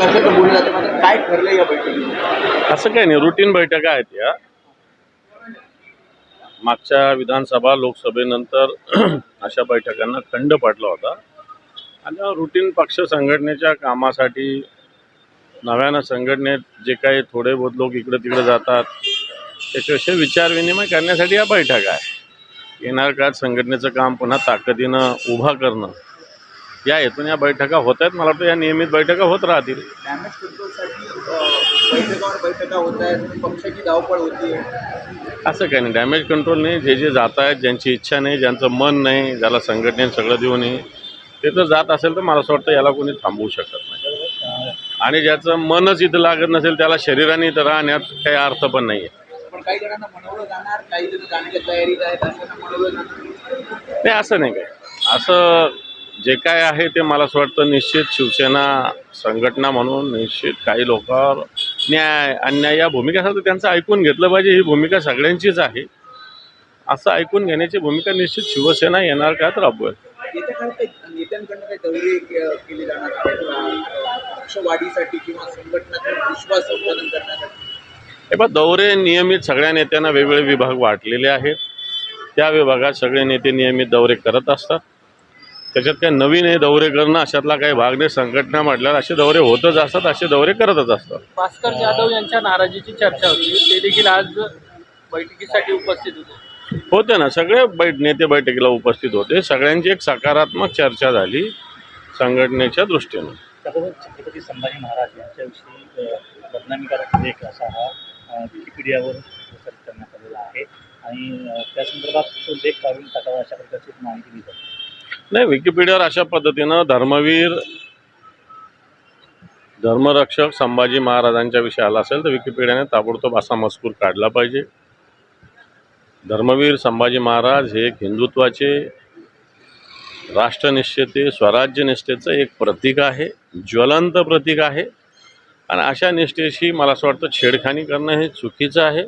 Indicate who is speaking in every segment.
Speaker 1: कशाचं बोललं मात्र काय ठरलं या बैठकीत?
Speaker 2: असं काही नाही रुटीन बैठका आहेत या. मागच्या विधानसभा लोकसभेनंतर अशा बैठकांना खंड पडला होता. आणि रुटीन पक्ष संघटनेच्या कामासाठी नव्यानं संघटनेत जे काही थोडे बहुत लोक इकडे तिकडे जातात त्याच्याविषयी विचारविनिमय करण्यासाठी या बैठका आहे येणार काळात संघटनेचं काम पुन्हा ताकदीनं उभा करणं या हेतून या बैठका होत आहेत. मला वाटतं या नियमित बैठका होत राहतील.
Speaker 1: डॅमेज कंट्रोलसाठी अं, बैठकावर बैठका होत आहेत. पक्षाची धावपळ होती.
Speaker 2: असं काही नाही. डॅमेज कंट्रोल नाही जे जे जात आहेत ज्यांची इच्छा नाही ज्यांचं मन नाही ज्याला संघटनेने सगळं देऊ नये ते जर जात असेल तर मला असं वाटतं याला कोणी थांबवू शकत नाही. आणि ज्याचं मनच इथं लागत नसेल त्याला शरीराने इथं राहण्यात काही अर्थ पण नाही आहे
Speaker 1: पण काही जणांना मनवलं जाणार काही जण जाण्याच्या तयारीत आहेत अशांना मनवलं जाणार.
Speaker 2: नाही असं नाही काय असं जे काय आहे ते मला असं वाटतं निश्चित शिवसेना संघटना म्हणून निश्चित काही लोकांवर न्याय अन्याय या भूमिका तर त्यांचं ऐकून घेतलं पाहिजे ही भूमिका सगळ्यांचीच आहे. असं ऐकून घेण्याची भूमिका निश्चित शिवसेना येणार काळात राबवेल
Speaker 1: के- संपादन करण्यासाठी?
Speaker 2: हे बघ दौरे नियमित सगळ्या नेत्यांना वेगवेगळे विभाग वाटलेले आहेत. त्या विभागात सगळे नेते नियमित दौरे करत असतात. त्याच्यात काही नवीन हे दौरे करणं अशातला काही भाग नाही संघटना म्हटल्यावर असे दौरे होतच असतात असे दौरे करतच असतात.
Speaker 3: भास्कर जाधव यांच्या नाराजीची चर्चा होती. ते देखील आज बैठकीसाठी उपस्थित होते.
Speaker 2: होते ना सगळे बैठ नेते बैठकीला उपस्थित होते. सगळ्यांची एक सकारात्मक चर्चा झाली संघटनेच्या दृष्टीनं.
Speaker 4: छत्रपती संभाजी महाराज यांच्याविषयी बदनामीकारक लेख असा हा विकिपीडियावर प्रसारित करण्यात आलेला आहे. आणि त्या संदर्भात तो लेख काढून टाकावा अशा प्रकारची एक माहिती दिली जाते
Speaker 2: नाही विकिपीडियावर अशा पद्धतीनं धर्मवीर धर्मरक्षक संभाजी महाराजांच्या विषयी आला असेल तर विकिपीडियाने ताबडतोब असा मजकूर काढला पाहिजे. धर्मवीर संभाजी महाराज हे एक हिंदुत्वाचे राष्ट्रनिष्ठते स्वराज्यनिष्ठेचं एक प्रतीक आहे ज्वलंत प्रतीक आहे. आणि अशा निष्ठेशी मला असं वाटतं छेडखानी करणं हे चुकीचं आहे.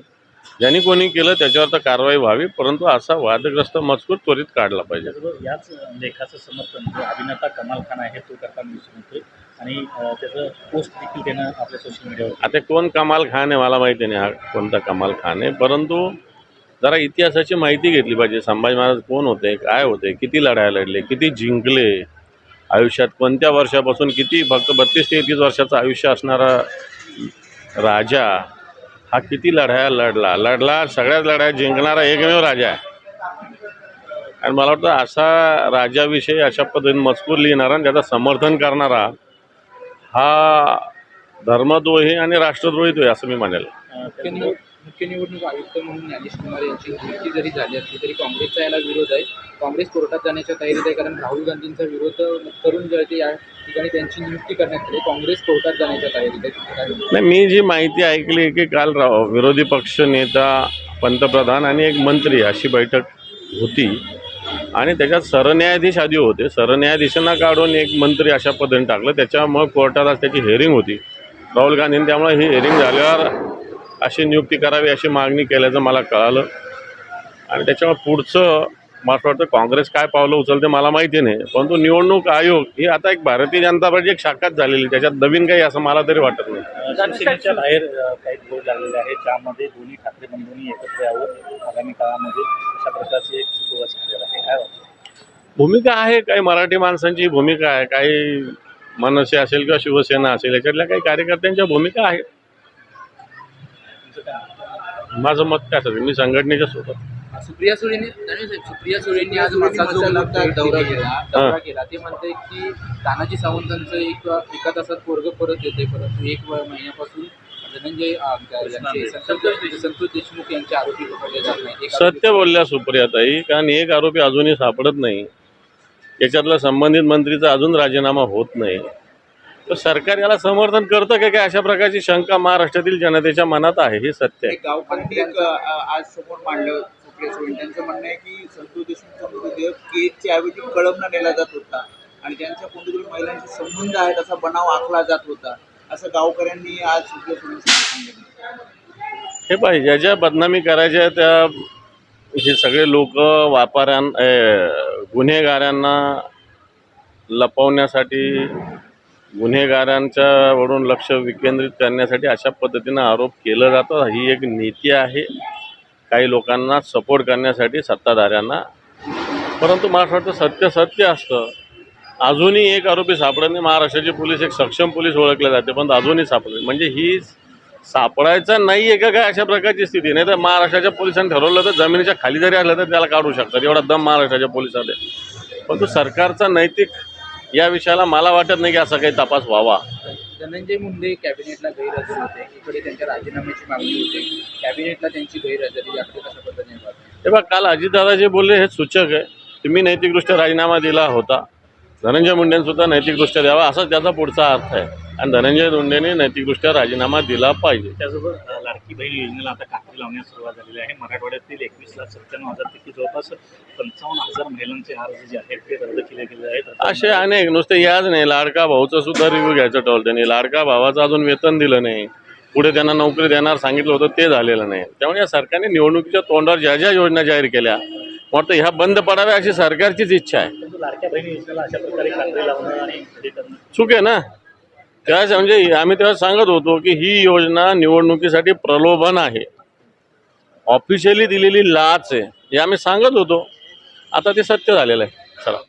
Speaker 2: ज्यांनी कोणी केलं त्याच्यावर तर कारवाई व्हावी परंतु असा वादग्रस्त मजकूर त्वरित काढला पाहिजे.
Speaker 4: याच लेखाचं समर्थन जो अभिनेता कमाल खान आहे तो करताना दिसून येतोय. आणि त्याचं पोस्ट देखील त्यानं आपल्या सोशल मीडियावर
Speaker 2: आता कोण कमाल खान आहे मला माहिती नाही हा कोणता कमाल खान आहे. परंतु जरा इतिहासाची माहिती घेतली पाहिजे. संभाजी महाराज कोण होते काय होते किती लढाया लढले किती जिंकले आयुष्यात कोणत्या वर्षापासून किती फक्त बत्तीस तेहतीस वर्षाचं आयुष्य असणारा राजा हा किती लढाया लढला? लढला सगळ्याच लढाया जिंकणारा एकमेव राजा आहे. आणि मला वाटतं असा राजाविषयी अशा पद्धतीने मजकूर लिहिणारा आणि त्याचं समर्थन करणारा हा धर्मद्रोही आणि राष्ट्रद्रोहीच आहे असं मी म्हणेल.
Speaker 5: मुख्य निवडणूक आयुक्त म्हणून ज्ञानेश कुमार यांची नियुक्ती जरी झाली असली तरी काँग्रेसचा याला विरोध आहे. काँग्रेस कोर्टात जाण्याच्या तयारीत आहे कारण राहुल गांधींचा विरोध करून जळते या ठिकाणी त्यांची नियुक्ती करण्यात आली. काँग्रेस कोर्टात जाण्याच्या तयारीत आहे.
Speaker 2: नाही मी जी माहिती ऐकली की काल विरोधी पक्ष नेता पंतप्रधान आणि एक मंत्री अशी बैठक होती. आणि त्याच्यात सरन्यायाधीश आधी होते. सरन्यायाधीशांना काढून एक मंत्री अशा पद्धतीने टाकलं. त्याच्यामुळे कोर्टात आज त्याची हेअरिंग होती. राहुल गांधींनी त्यामुळे ही हेअरिंग झाल्यावर अशी नियुक्ती करावी अशी मागणी केल्याचं मला कळालं. आणि त्याच्यामुळे पुढचं मला असं वाटतं काँग्रेस काय पावलं उचलते मला माहिती नाही. परंतु निवडणूक आयोग ही आता एक भारतीय जनता पार्टी एक शाखाच झालेली त्याच्यात नवीन काही असं मला तरी वाटत नाही.
Speaker 4: अ, शिवसेनेच्या बाहेर अ, काही बोर्ड लागलेले आहेत ज्यामध्ये दोन्ही ठाकरे बंधूंनी एकत्र यावं. आगामी काळामध्ये अशा प्रकारची एक सुरुवात झालेला आहे. काय वाटतं?
Speaker 2: भूमिका आहे काही मराठी माणसांची भूमिका आहे काही मनसे असेल किंवा शिवसेना असेल याच्यातल्या काही कार्यकर्त्यांच्या भूमिका आहेत.
Speaker 4: तुमचं?
Speaker 2: माझं मत काय असेल मी संघटनेच्या सोबत.
Speaker 5: सुप्रिया सुळेंनी नाही साहेब, सुप्रिया सुळेंनी आज मसाजोगला दौरा केला. दौरा केला. ते म्हणते की तानाजी सावंतांचं एक एका तासात पोरग परत येते परंतु. एक व- महिन्यापासून धनंजय अ, यांचे संतोष संतोष देशमुख यांचे आरोपी पकडले जात नाही एक आरोपी-
Speaker 2: सत्य बोलल्या सुप्रियाताई कारण एक आरोपी अजूनही सापडत नाही. याच्यातला संबंधित मंत्रीचा अजून राजीनामा होत नाही. तर सरकार याला समर्थन करतं का? काय अशा प्रकारची शंका महाराष्ट्रातील जनतेच्या मनात आहे हे सत्य आहे.
Speaker 1: गावकऱ्यांनी आज समोर मांडलं सुप्रिया सुळे. त्यांचं म्हणणं आहे की संतोष देशमुखचा मृतदेह केजच्या ऐवजी कळमला नेला जात होता आणि त्यांच्या कोणत्या महिलांचे संबंध आहेत असा बनाव आखला जात होता. असं गावकऱ्यांनी आज सुप्रिया सुळेंनी सांगितलं.
Speaker 2: हे पाहिजे ज्या ज्या बदनामी करायच्या त्या हे सगळे लोक व्यापाऱ्यां गुन्हेगारांना लपवण्यासाठी गुन्हेगारांच्या वरून लक्ष विकेंद्रित करण्यासाठी अशा पद्धतीनं आरोप केलं जातं. ही एक नीती आहे. काही लोकांना सपोर्ट करण्यासाठी सत्ताधाऱ्यांना परंतु मला वाटतं सत्य सत्य असतं. अजूनही एक आरोपी सापडत महाराष्ट्राची महाराष्ट्राचे पोलीस एक सक्षम पोलीस ओळखले जाते पण अजूनही सापडले म्हणजे ही सापडायचं नाही आहे का काय अशा प्रकारची स्थिती? नाही तर महाराष्ट्राच्या पोलिसांनी ठरवलं तर जमिनीच्या खाली जरी आलं तर त्याला काढू शकतात. एवढा दम महाराष्ट्राच्या पोलिसांनी. परंतु सरकारचा नैतिक या विषयाला मला वाटत नाही की असा काही तपास व्हावा.
Speaker 5: धनंजय मुंडे कॅबिनेटला गैरहजर होते. इकडे त्यांच्या राजीनाम्याची मागणी होते. कॅबिनेटला त्यांची गैरहजेरी याकडे कशा पद्धतीने पाहता?
Speaker 2: बघा काल अजितदादा जे बोलले हे सूचक आहे. तुम्ही नैतिकदृष्ट्या राजीनामा दिला होता. धनंजय मुंडेंनी सुद्धा नैतिकदृष्ट्या द्यावा असा त्याचा पुढचा अर्थ आहे. आणि धनंजय मुंडेने नैतिकदृष्ट्या राजीनामा दिला पाहिजे.
Speaker 4: त्याचबरोबर लाडकी बहीण योजनेला आता कात्री लावण्यास सुरुवात झालेली आहे. मराठवाड्यातील एकवीस लाख सत्त्याण्णव हजारपैकी जवळपास पंचावन्न हजार महिलांचे अर्ज जे आहेत ते रद्द केले गेले आहेत.
Speaker 2: असे अनेक नुसते याच नाही लाडका भाऊचं सुद्धा रिव्ह्यू घ्यायचं ठरवलं त्यांनी. लाडका भावाचं अजून वेतन दिलं नाही. पुढे त्यांना नोकरी देणार सांगितलं होतं ते झालेलं नाही. त्यामुळे या सरकारने निवडणुकीच्या तोंडावर ज्या ज्या योजना जाहीर केल्या वाटतं ह्या बंद पडाव्या अशी सरकारचीच इच्छा आहे. चूक आहे ना? त्याच म्हणजे आम्ही तेव्हा सांगत होतो की ही योजना निवडणुकीसाठी प्रलोभन आहे. ऑफिशियली दिलेली लाच आहे. हे आम्ही सांगत होतो. आता ते सत्य झालेलं आहे. चला.